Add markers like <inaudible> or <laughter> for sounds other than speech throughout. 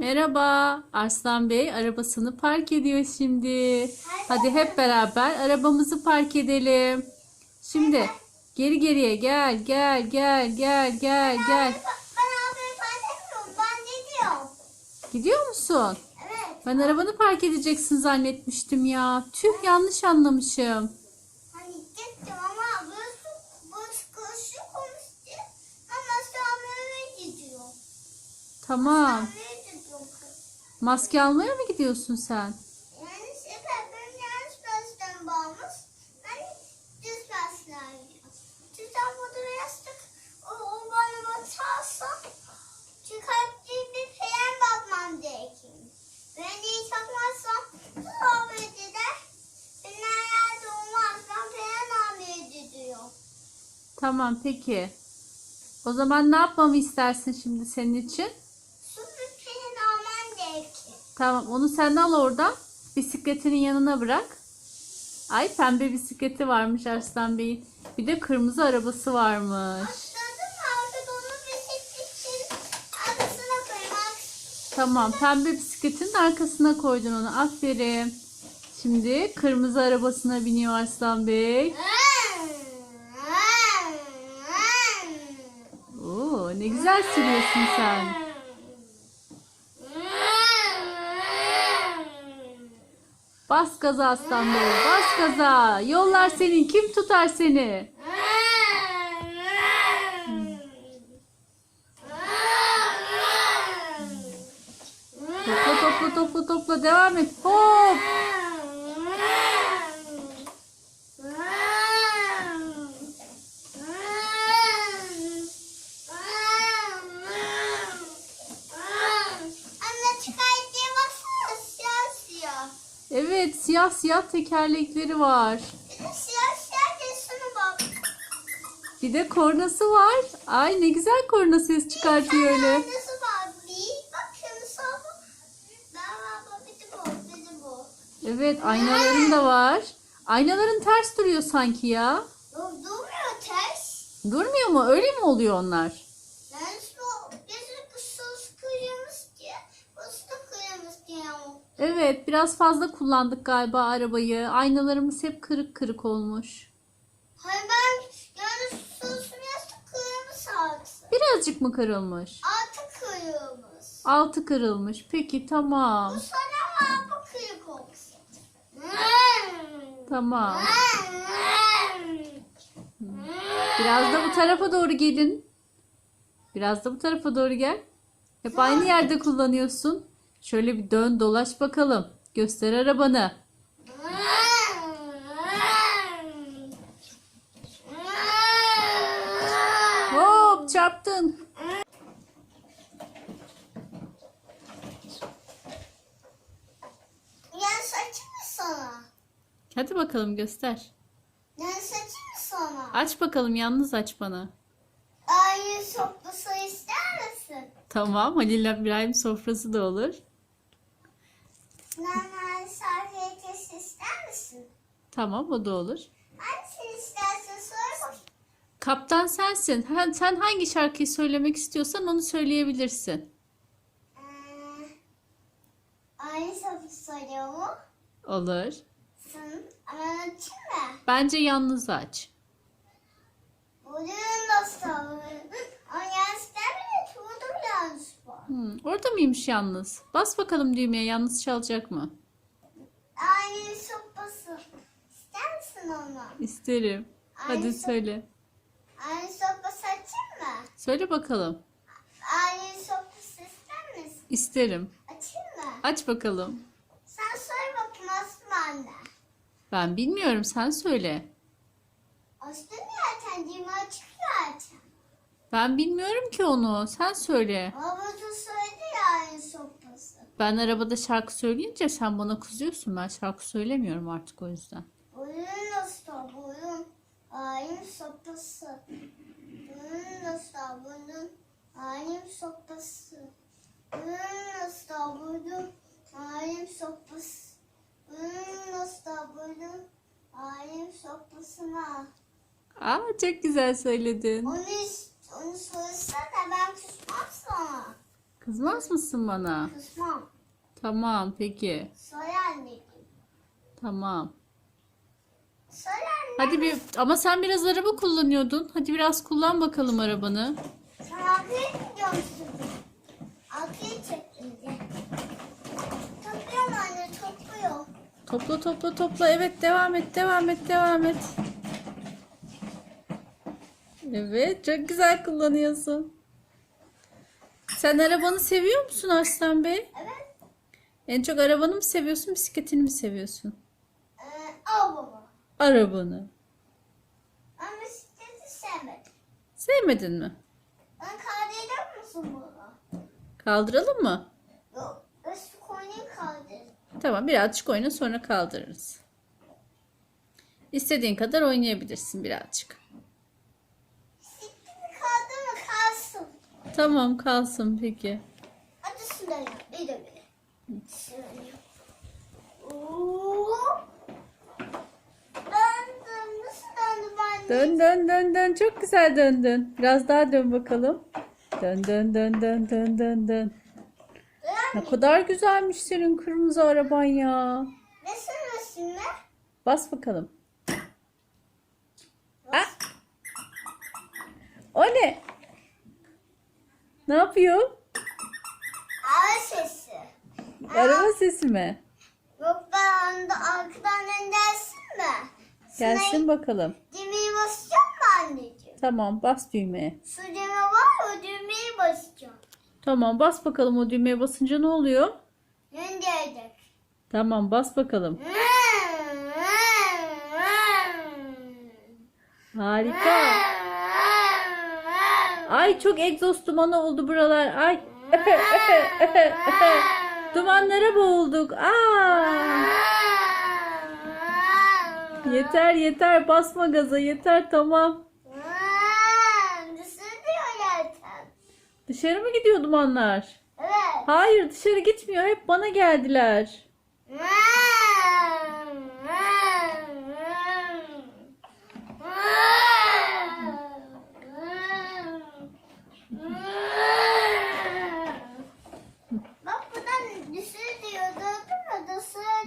Merhaba. Arslan Bey arabasını park ediyor şimdi. Hadi hep beraber arabamızı park edelim. Şimdi geri geriye gel gel gel gel gel gel. Ben abi fark Ben gidiyorum. Gidiyor musun? Evet. Ben arabanı park edeceksin zannetmiştim ya. Tüh yanlış anlamışım. Hani gittim ama burası burası karışık olmuştu. Ama eve gidiyor. Tamam. Gidiyorum. Maske almaya mı gidiyorsun sen? Yani ben yanlış baştan bağmış. Ben düz başlar Düzden burada yastık. O, o bana batarsa çıkartıp bir falan bakmam gerekir. Ben de hiç bakmazsam sohbet eder. Ben nerede olmazsam falan almaya gidiyor. Tamam peki. O zaman ne yapmamı istersin şimdi senin için? Su bir falan almam gerekir. Tamam onu sen al oradan. Bisikletinin yanına bırak. Ay pembe bisikleti varmış Arslan Bey'in. Bir de kırmızı arabası varmış. Tamam pembe bisikletin arkasına koydun onu. Aferin. Şimdi kırmızı arabasına biniyor Arslan Bey. Oo ne güzel sürüyorsun sen. Bas gaza Aslan. Bas gaza. Yollar senin. Kim tutar seni? Topla topla topla topla. Devam et. Hop. Anne çıkarttığı baksana siyah siyah. Evet siyah siyah tekerlekleri var. Siyah siyah resmi bak. Bir de kornası var. Ay ne güzel korna ses çıkartıyor öyle. Evet aynaların da var. Aynaların ters duruyor sanki ya. Dur, durmuyor ters. Durmuyor mu? Öyle mi oluyor onlar? Yani şu bizim kısız kıyımız diye. Burası da kıyımız diye. Evet biraz fazla kullandık galiba arabayı. Aynalarımız hep kırık kırık olmuş. Hayır ben yani sus biraz kıyımız altı. Birazcık mı kırılmış? Altı kıyımız. Altı kırılmış. Peki tamam. Bu sana var bu kıyık olsun. Tamam. Biraz da bu tarafa doğru gelin. Biraz da bu tarafa doğru gel. Hep aynı yerde kullanıyorsun. Şöyle bir dön dolaş bakalım. Göster arabanı. Hop çarptın. Yani saçı mı sana? Hadi bakalım göster. Yani saçı mı sana? Aç bakalım yalnız aç bana. Ay sopası ister misin? Tamam Halil İbrahim sofrası da olur. Normal sarfiyetesi ister misin? Tamam o da olur. Hangisini istersen sor. Kaptan sensin. Ha- Sen hangi şarkıyı söylemek istiyorsan onu söyleyebilirsin. Ee, aynı sofu soruyor mu? Olur. Sın. Ama açayım mı? Bence yalnız aç. Bugün nasıl? Ama yanlış demedim ki burada bir yanlış var. Hmm, orada mıymış yalnız? Bas bakalım düğmeye yalnız çalacak mı? Aynı sopası. İster misin onu? İsterim. Hadi Aynı söyle. Aynı sopası açayım mı? Söyle bakalım. Aynı sopası ister misin? İsterim. Açayım mı? Aç bakalım. Sen söyle bakayım Aslı anne. Ben bilmiyorum sen söyle. Aslı zaten düğme açık zaten. Ben bilmiyorum ki onu. Sen söyle. Babası söyledi ya aynı sopası. Ben arabada şarkı söyleyince sen bana kızıyorsun. Ben şarkı söylemiyorum artık o yüzden. Buyurun usta buyurun. Aynı sopası. Buyurun usta buyurun. Aynı sopası. Buyurun usta buyurun. Aynı sopası. Buyurun usta buyurun. Aynı sopasına. Aa çok güzel söyledin. Onu, onu söylesene ben küsmem sana. Kızmaz mısın bana? Kısmam. Tamam peki. Söyle anneciğim. Tamam. Söyle anne. Hadi bir ama sen biraz araba kullanıyordun. Hadi biraz kullan bakalım arabanı. Sen arkaya gidiyor musun? Arkaya çektim diye. Topluyorum anne topluyor. Topla topla topla. Evet devam et devam et devam et. Evet çok güzel kullanıyorsun. Sen arabanı seviyor musun Arslan Bey? Evet. En çok arabanı mı seviyorsun bisikletini mi seviyorsun? Ee, baba. Arabanı. Ben bisikleti sevmedim. Sevmedin mi? Ben kaldırır mısın bunu? Kaldıralım mı? Yok. Üstü koyayım kaldır. Tamam birazcık oyna sonra kaldırırız. İstediğin kadar oynayabilirsin birazcık. Bisikleti kaldırma kalsın. Tamam kalsın peki. Hadi. Bir de bir. Döndüm anne? Dön dön dön dön çok güzel döndün. Biraz daha dön bakalım. Dön dön dön dön dön dön dön. Ne kadar güzelmiş senin kırmızı araban ya. Ne ne? Bas bakalım. Ah! O ne? Ne yapıyor? Ara sesi. Araba sesi mi? Yok ben onda arkadan gelsin mi? Gelsin bakalım. Düğmeyi basacağım mı anneciğim? Tamam bas düğmeye. Şu düğme var o düğmeyi basacağım. Tamam bas bakalım o düğmeye basınca ne oluyor? Yön gelecek. Tamam bas bakalım. Harika. Ay çok egzoz dumanı oldu buralar. Ay. <laughs> Dumanlara boğulduk. Aa! Yeter yeter basma gaza yeter tamam. Dışarı mı gidiyor dumanlar? Evet. Hayır dışarı gitmiyor. Hep bana geldiler. Bak buradan dışarı diyor. Gördün mü?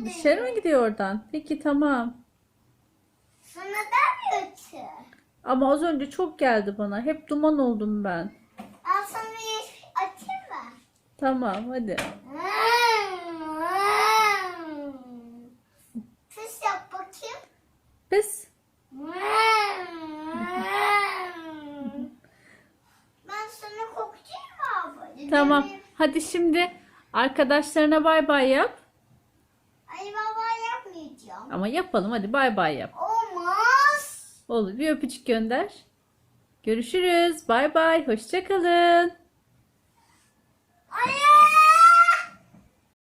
Dışarı mı gidiyor oradan? Peki tamam. Sana demiyor ki. Ama az önce çok geldi bana. Hep duman oldum ben. Ben sana bir açayım mı? Tamam hadi. Pis yap bakayım. Pes. Ben sana kokacağım abi. Tamam. Hadi şimdi arkadaşlarına bay bay yap. Yapmayacağım. Ama yapalım hadi bay bay yap. Olmaz. Olur bir öpücük gönder. Görüşürüz. Bay bay. Hoşça kalın. Ay